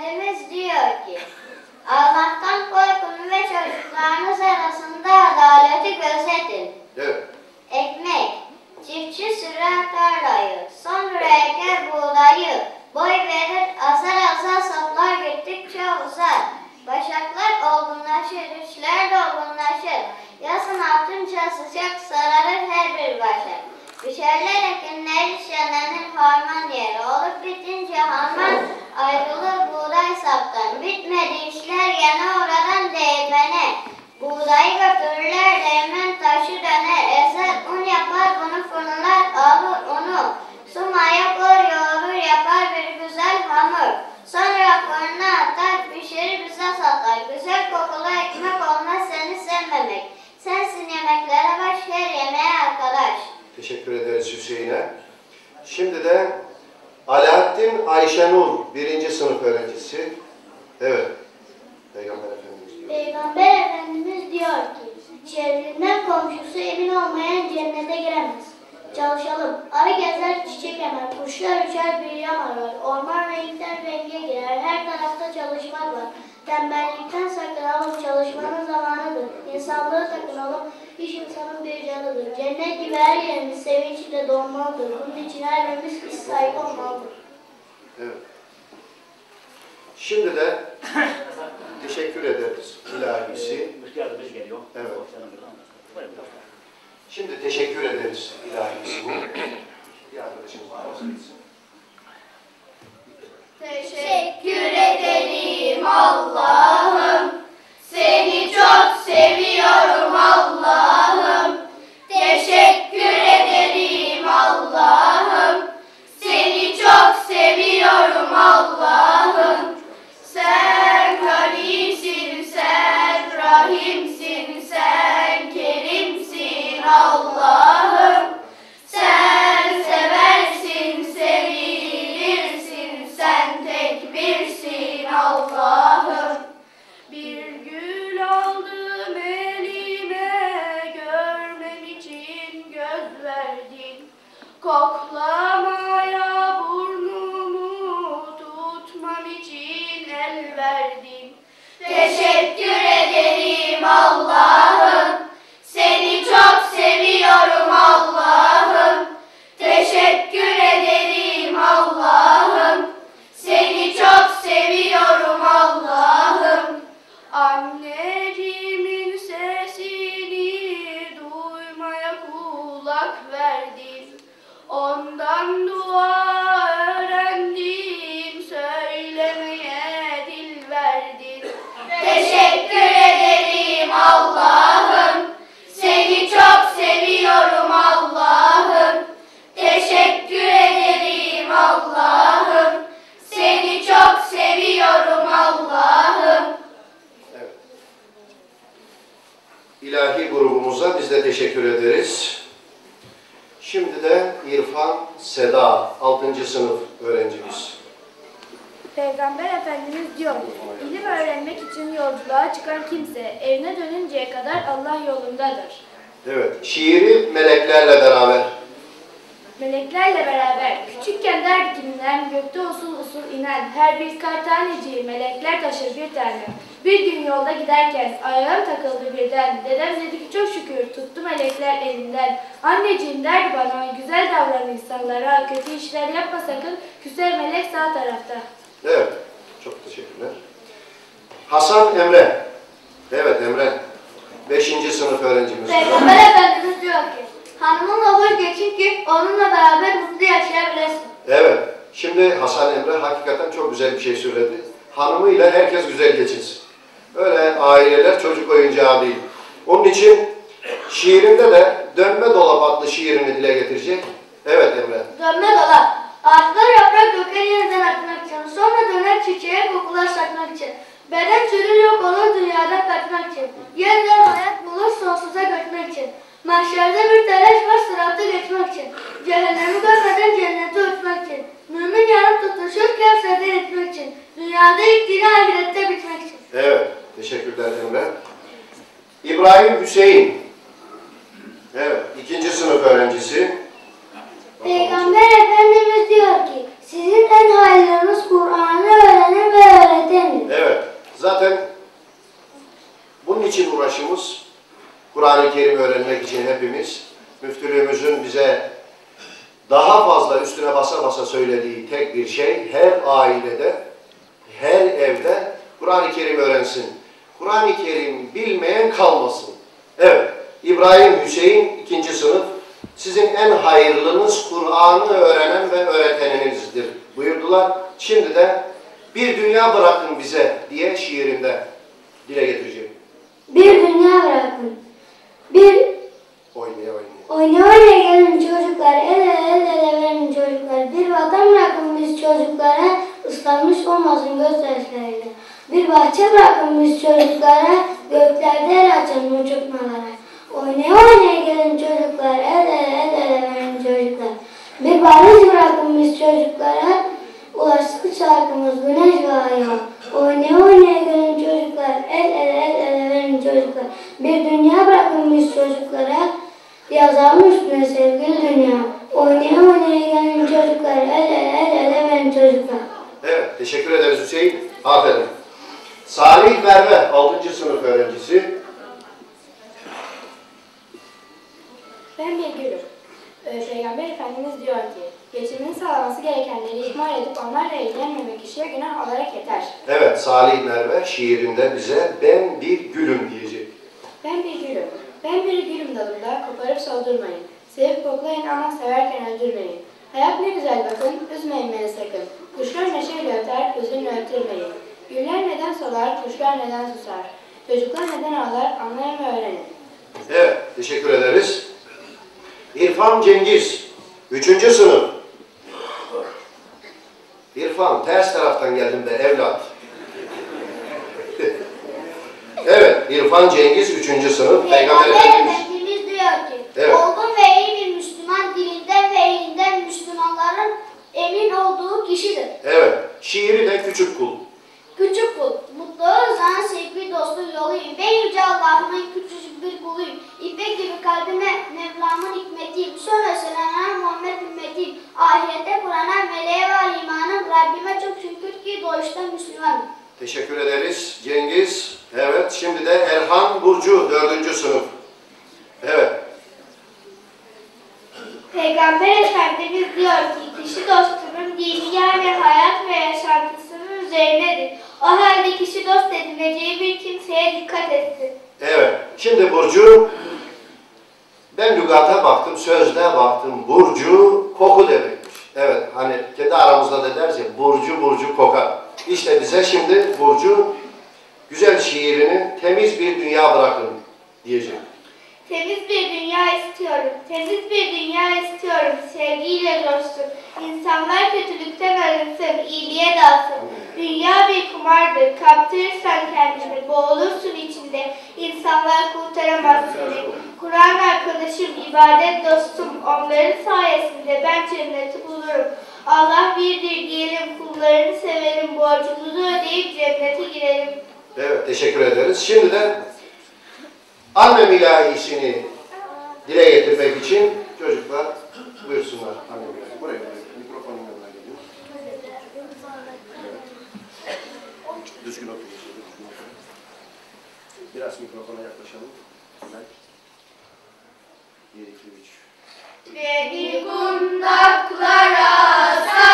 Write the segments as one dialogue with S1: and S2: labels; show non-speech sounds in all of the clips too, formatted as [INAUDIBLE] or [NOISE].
S1: Efendimiz diyor ki, Allah'tan korkun ve çocuklarınız arasında adaleti gözetin.
S2: Evet.
S1: Ekmek, çiftçi sürer tarlayı, sonra eker buğdayı, boy verir azar azar saplar gittikçe uzar. Başaklar olgunlaşır, üçler dolgunlaşır. Yazın altınca sıcak sararır her bir başak. Biçerler ekinler işlenenir harman yeri. Olup bitince harman ayrılır buğday saptan. Bitmedi işler yana oradan değirmene. Buğdayı götürürler değirmen taşı döner. Ezer un yapar bunu fırınlar alır onu. Su maya koyar yoğurur yapar bir güzel hamur. Sonra fırına atar pişirir bize satar. Güzel kokulu ekmek olmaz seni sevmemek. Sensin yemeklere baş her yemeğe arkadaş.
S2: Teşekkür ederiz Hüseyin'e. Şimdi de Alaaddin Ayşenur, birinci sınıf öğrencisi. Evet. Peygamber Efendimiz diyor.
S1: Peygamber Efendimiz diyor ki, çevrinden komşusu emin olmayan cennete giremez. Çalışalım. Arı gezer, çiçek emer, kuşlar uçar, bir yam arar. Orman renkten renge girer, her tarafta çalışmak var. Tembellikten sakınalım, çalışmanın zamanıdır. İnsanlığı sakınalım, iş insanın bir canıdır. Cennet gibi her yerimiz sevinçle dolmalıdır. Bunun için her birimiz iş sahibi olmalıdır.
S2: Evet. Şimdi de [LAUGHS] teşekkür ederiz ilahisi.
S3: Geliyor.
S2: Evet.
S3: Buyurun.
S2: Şimdi teşekkür ederiz ilahisi bu. Bir arkadaşımız var.
S1: Teşekkür ederim Allah'ım. Qual? Teşekkür
S2: ederiz. Şimdi de İrfan Seda, 6. sınıf öğrencimiz.
S4: Peygamber Efendimiz diyor, ilim öğrenmek için yolculuğa çıkan kimse evine dönünceye kadar Allah yolundadır.
S2: Evet, şiiri meleklerle beraber.
S4: Meleklerle beraber küçükken der kimden gökte usul usul inen her bir kar taneciği melekler taşır bir tane. Bir gün yolda giderken ayağım takıldı birden. Dedem dedi ki çok şükür tuttu melekler elinden. Anneciğim derdi bana güzel davran insanlara kötü işler yapma sakın küser melek sağ tarafta.
S2: Evet, çok teşekkürler. Hasan Emre. Evet Emre. 5. sınıf öğrencimiz.
S1: Peygamber Efendimiz diyor ki, hanımınla hoş geçin ki onunla beraber mutlu yaşayabilesin.
S2: Evet, şimdi Hasan Emre hakikaten çok güzel bir şey söyledi. Hanımıyla herkes güzel geçinsin. Öyle aileler çocuk oyuncağı değil. Onun için şiirinde de Dönme Dolap adlı şiirini dile getirecek. Evet Emre.
S1: Dönme dolap. Ağaçlar yaprak döker yeniden akmak için. Sonra döner çiçeğe kokular sakmak için. Beden türü yok olur dünyada kaçmak için. Yeniden hayat bulur sonsuza göçmek için. Mahşerde bir telaş var sıratı geçmek için. Cehennemi görmeden cenneti ötmek için. Mümin yarım tutuşur kevsede etmek için. Dünyada ilk dini ahirette bitmek için.
S2: Evet. Teşekkürler Emre. İbrahim Hüseyin. Evet. ikinci sınıf öğrencisi.
S1: Peygamber Efendimiz diyor ki sizin en hayırlınız Kur'an'ı öğrenin ve öğretenin. Evet.
S2: Zaten bunun için uğraşımız hepimiz müftülüğümüzün bize daha fazla üstüne basa basa söylediği tek bir şey her ailede, her evde Kur'an-ı Kerim öğrensin. Kur'an-ı Kerim bilmeyen kalmasın. Evet, İbrahim Hüseyin ikinci sınıf sizin en hayırlınız Kur'an'ı öğrenen ve öğreteninizdir buyurdular. Şimdi de bir dünya bırakın bize diye şiirinde dile getireceğim.
S5: Bir dünya bırakın. Bir
S2: Oynaya oynaya.
S5: oyna oynaya gelin çocuklar. El ele el ele verin çocuklar. Bir vatan bırakın biz çocuklara. ıslanmış olmasın gözyaşlarıyla. Bir bahçe bırakın biz çocuklara. Göklerde el açın uçurtmalara. Oynaya oynaya gelin çocuklar. El ele el ele verin çocuklar. Bir barış bırakın biz çocuklara. Ulaşsın şarkımız güneş ve aya. Oynaya oynaya gelin çocuklar. El ele el ele çocuklar. Bir dünya bırakın biz çocuklara. Yazalım üstüne sevgili dünya. Oynaya oynaya gelin çocuklar. El ele el ele verin çocuklar.
S2: Evet, teşekkür ederiz Hüseyin. Aferin. Salih Merve, 6. sınıf öğrencisi.
S4: Ben bir gülüm. Ee, Peygamber Efendimiz diyor ki, geçimini sağlaması gerekenleri ihmal edip onlarla ilgilenmemek kişiye günah olarak yeter.
S2: Evet, Salih Merve şiirinde bize ben bir gülüm diyecek.
S4: Ben bir gülüm. Ben bir gülüm dalında koparıp soldurmayın. Sevip koklayın ama severken öldürmeyin. Hayat ne güzel bakın, üzmeyin beni sakın. Kuşlar neşeyle öter, hüzünle ötürmeyin. Güller neden solar, kuşlar neden susar? Çocuklar neden ağlar, anlayın ve öğrenin.
S2: Evet, teşekkür ederiz. İrfan Cengiz, 3. sınıf. İrfan, ters taraftan geldim be evlat. [LAUGHS] evet, İrfan Cengiz 3. sınıf. Peygamber Efendimiz.
S1: Efendimiz diyor ki,
S2: Evet.
S1: olgun ve iyi bir Müslüman dilinden ve elinden Müslümanların emin olduğu kişidir.
S2: Evet, şiiri de küçük kul.
S1: Küçük kul, mutlu zaman sevgi yoluyum. Ben yüce Allah'ımın küçücük bir kuluyum. İpek gibi kalbime Mevlam'ın hikmetiyim. Sonra söylenen Muhammed ümmetiyim. Ahirette Kur'an'a meleğe var imanım. Rabbime çok şükür ki doğuşta Müslümanım.
S2: Teşekkür ederiz Cengiz. Evet, şimdi de Erhan Burcu 4. sınıf. Evet,
S1: Peygamber Efendimiz diyor ki kişi dostunun dini yer ve hayat ve yaşantısının üzerinedir. O halde kişi dost edineceği bir kimseye dikkat etsin.
S2: Evet. Şimdi Burcu, ben lügata baktım, sözde baktım. Burcu koku demekmiş. Evet, hani kendi aramızda da deriz ya, Burcu Burcu kokar. İşte bize şimdi Burcu güzel şiirini temiz bir dünya bırakın diyecek.
S1: Temiz bir dünya istiyorum. Temiz bir dünya istiyorum. Sevgiyle coşsun. İnsanlar kötülükten arınsın, iyiliğe dalsın. Dünya bir kumardır. Kaptırırsan kendini, boğulursun içinde. İnsanlar kurtaramaz seni. Kur'an arkadaşım, ibadet dostum. Onların sayesinde ben cenneti bulurum. Allah birdir diyelim, kullarını severim. Borcumuzu ödeyip cennete girelim.
S2: Evet, teşekkür ederiz. Şimdi de annem ilahisini dile getirmek için çocuklar buyursunlar. Annem ilahi. Buraya, buraya. Mikrofonun yanına gelin. Düzgün oturun. Düzgün oturun. Biraz mikrofona yaklaşalım. Hemen. Bir, iki, üç.
S1: Beni kundaklara sardın,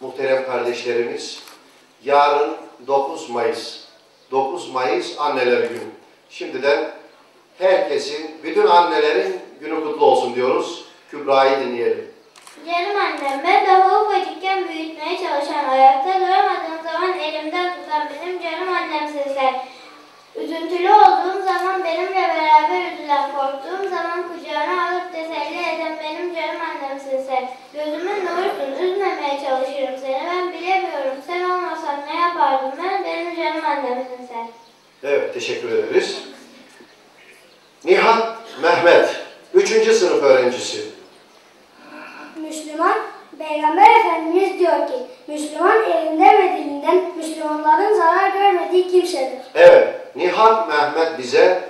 S2: muhterem kardeşlerimiz yarın 9 Mayıs. 9 Mayıs anneler günü. Şimdiden herkesin, bütün annelerin günü kutlu olsun diyoruz. Kübra'yı dinleyelim.
S5: Canım annem, ben daha ufacıkken büyütmeye çalışan, ayakta duramadığım zaman elimden tutan benim canım annemsin sen. Üzüntülü olduğum zaman benimle beraber üzülen, korktuğum zaman kucağına alıp teselli eden benim canım annemsin sen. Gözümün nurusun, üzmemeye çalışırım seni. Ben bilemiyorum, sen olmasan ne yapardım ben, benim canım annemsin sen.
S2: Evet, teşekkür ederiz. Nihat Mehmet, üçüncü sınıf öğrencisi.
S6: Müslüman, Peygamber Efendimiz diyor ki, Müslüman elinden ve dilinden Müslümanların zarar görmediği kimsedir.
S2: Evet, Nihat Mehmet bize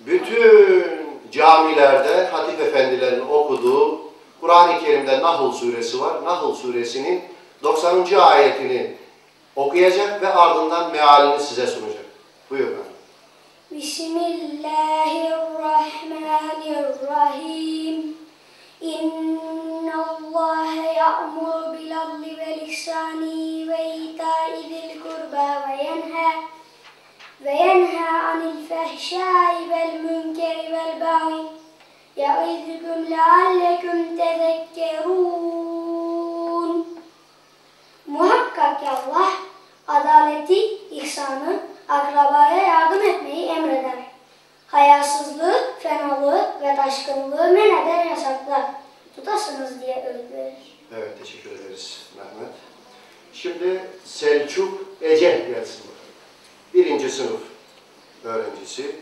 S2: bütün camilerde hatip efendilerin okuduğu Kur'an-ı Kerim'de Nahl suresi var. Nahl suresinin 90. ayetini okuyacak ve ardından mealini size sunacak. Buyurun. efendim.
S6: Bismillahirrahmanirrahim. İnna Allah ya'muru bil münkeri vel baghi ya'izukum leallekum tezekkerun. Muhakkak ki Allah adaleti, ihsanı, akrabaya yardım etmeyi emreder. Hayasızlığı, fenalığı ve taşkınlığı men eder yasaklar. Tutasınız diye öğüt verir.
S2: Evet, teşekkür ederiz Mehmet. Şimdi Selçuk Ece gelsin. Birinci sınıf öğrencisi.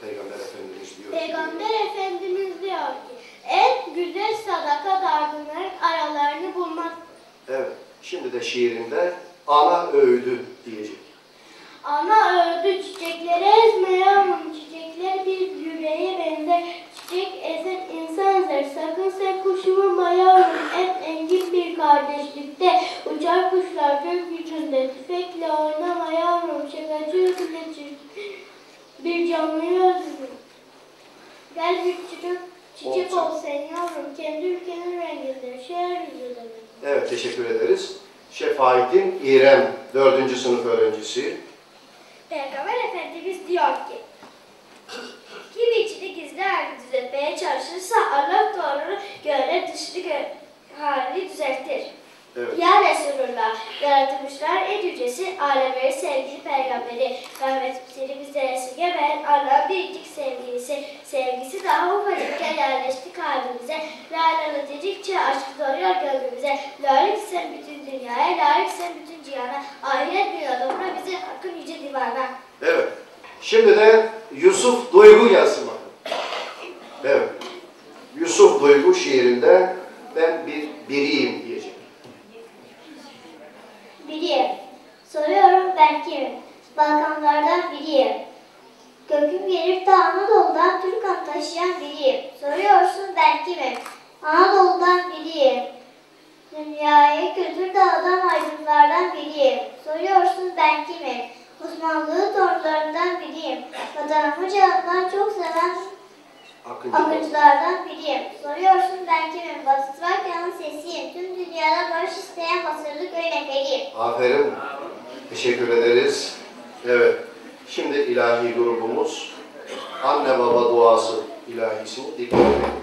S2: Peygamber Efendimiz diyor. ki-
S5: Peygamber Efendimiz diyor ki, en güzel sadaka dardımların aralarını bulmak.
S2: Evet, şimdi de şiirinde ana öğüdü diyecek.
S5: Ana ördü çiçeklere ezme insandır, sakın sen kuşu vurma yavrum. En engin bir kardeşlikte, uçar kuşlar gökyüzünde. Tüfekle oynama yavrum, şakacı yüzüne. Bir canlıyı öldürür. Gel bir çocuk, çiçek ol sen yavrum, kendi ülkenin rengidir, şehir yüzü demek.
S2: Evet, teşekkür ederiz. Şefaettin İrem, dördüncü sınıf öğrencisi.
S5: Peygamber Efendimiz diyor ki, kim içini gizli halini düzeltmeye çalışırsa Allah doğrunu göre dışını gö halini düzeltir.
S2: Evet.
S5: Ya Resulullah, yaratılmışlar en yücesi, alemlerin sevgili peygamberi, rahmetini bizlere esirgemeyen Allah'ın biricik sevgilisi, sevgisi daha ufacıkken yerleşti kalbimize, lale dedikçe aşkı doğuyor gönlümüze, layık sen bütün dünyaya, layık sen bütün cihana, ahiret dünyada buna bizi hakkın yüce divana.
S2: Evet. Şimdi de Yusuf Duygu gelsin bakalım. Evet. Yusuf Duygu şiirinde ben bir biriyim diyecek.
S5: Biriyim. Soruyorum ben kimim? Balkanlardan biriyim.
S7: Köküm gelip de Anadolu'dan Türk kan taşıyan biriyim. Soruyorsun ben kimim? Anadolu'dan biriyim. Dünyaya kültür dağılan aydınlardan biriyim. Soruyorsun ben kimim? Osmanlı torunlarından biriyim. Vatanımı canından çok seven
S1: Akıncı.
S7: akıncılardan biriyim. Soruyorsun ben kimim? Batı Trakya'nın sesiyim. Tüm dünyada barış isteyen Mısırlı köy neferiyim.
S1: Aferin. Teşekkür ederiz. Evet. Şimdi ilahi grubumuz anne baba duası ilahisini dikkat edin.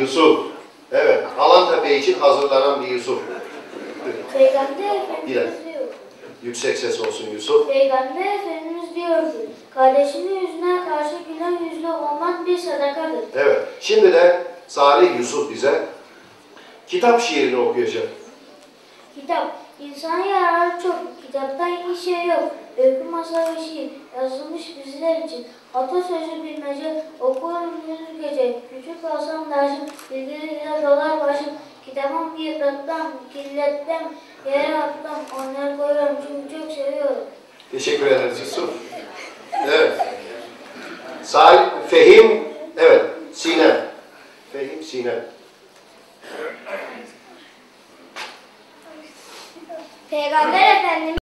S1: Yusuf. Evet, Alantepe için hazırlanan bir Yusuf.
S5: Peygamber. Efendimiz diyor.
S1: Yüksek ses olsun Yusuf.
S5: Peygamber Efendimiz diyordu. Kardeşinin yüzüne karşı gülen yüzlü olmak bir sadakadır.
S1: Evet, şimdi de Salih Yusuf bize kitap şiirini okuyacak.
S5: Kitap. İnsana yararı çok. Kitaptan iyi şey yok öykü masal ve şiir yazılmış bizler için. Atasözü bilmece, okurum yüz gece, küçük alsam dersim, bilgileriyle dolar başım. Kitabım bir katlam, kirlettim, yere attım, onları koyuyorum çünkü çok seviyorum.
S1: Teşekkür ederiz Yusuf. Evet. Sal, Fehim, evet, Sinem. Fehim, Sinem. Peygamber Efendimiz